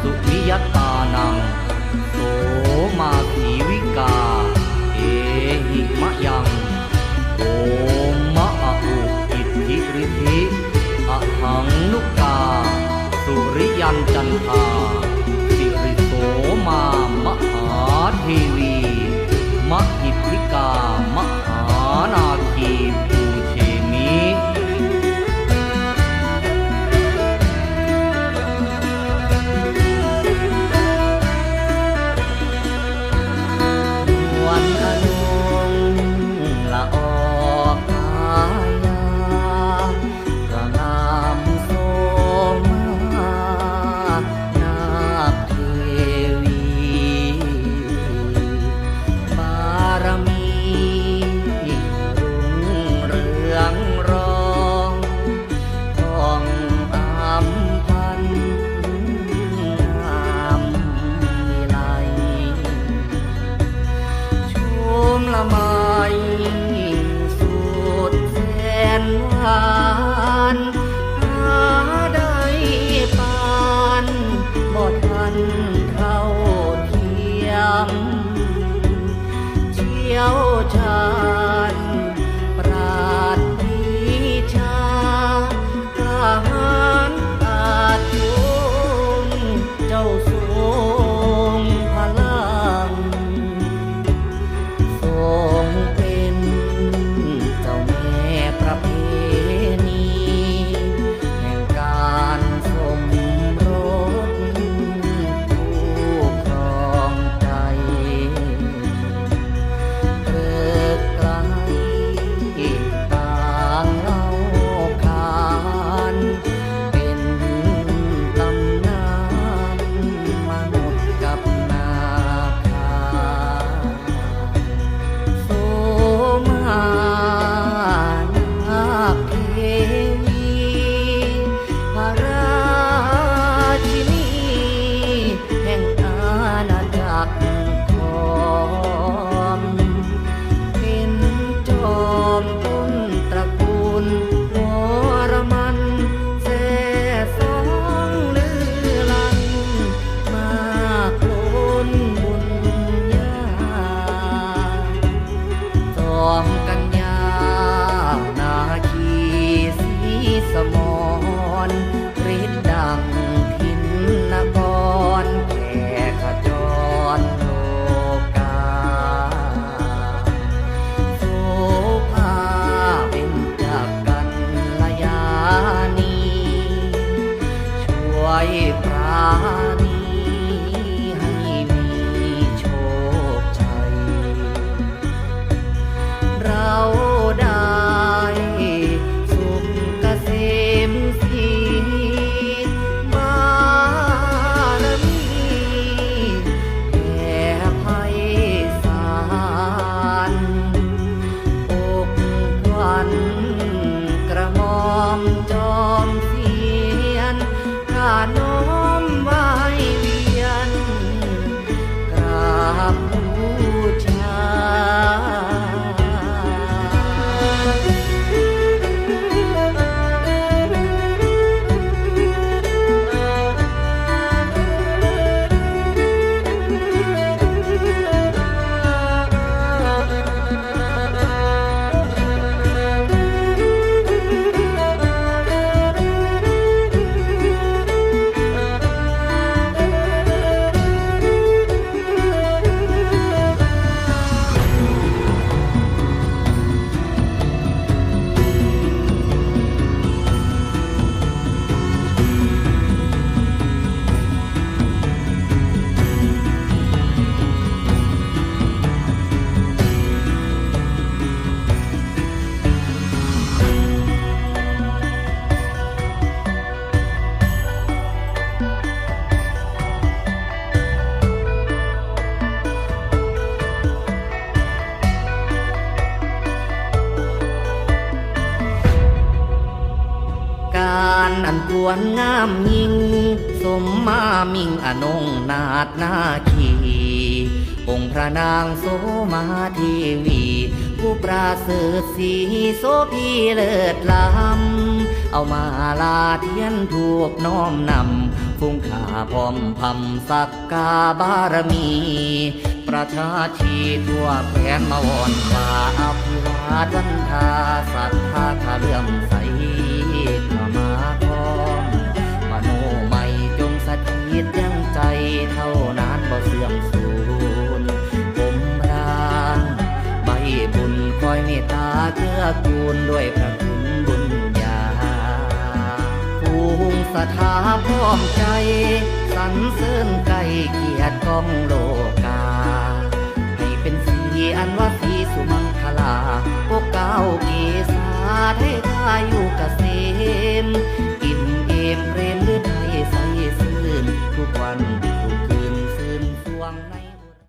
สุริยตานัง โสมาสีวิกา เอหิมะยัง โอมะอะอุอิทธิริธิอหังนุกา สุริยันจันทา warm านอันกวนงามยิ่ง สมมามิ่งอนงนาดนาคีองค์พระนางโสมาเทวี ผู้ประเสริฐสีโสพีเลิศล้ำเอามาลาเทียนถูกน้อมนำฟุ้งขาพร้อมพำสักกาบารมี ประชาชีทั่วแผ่นมาวอนว่าอภิวาทันทาสัทธาทะเลื่อมใส ยังใจเท่านานบ่เสื่อมสูญผมร่างใบบุญคอยเมตตาเกื้อกูลด้วยพระคุณบุญญาภูมิสถาพร้อมใจสรรเสริญไก่เกียรติกองโลกา ให้เป็นสีอันว่าสีสุมังคลา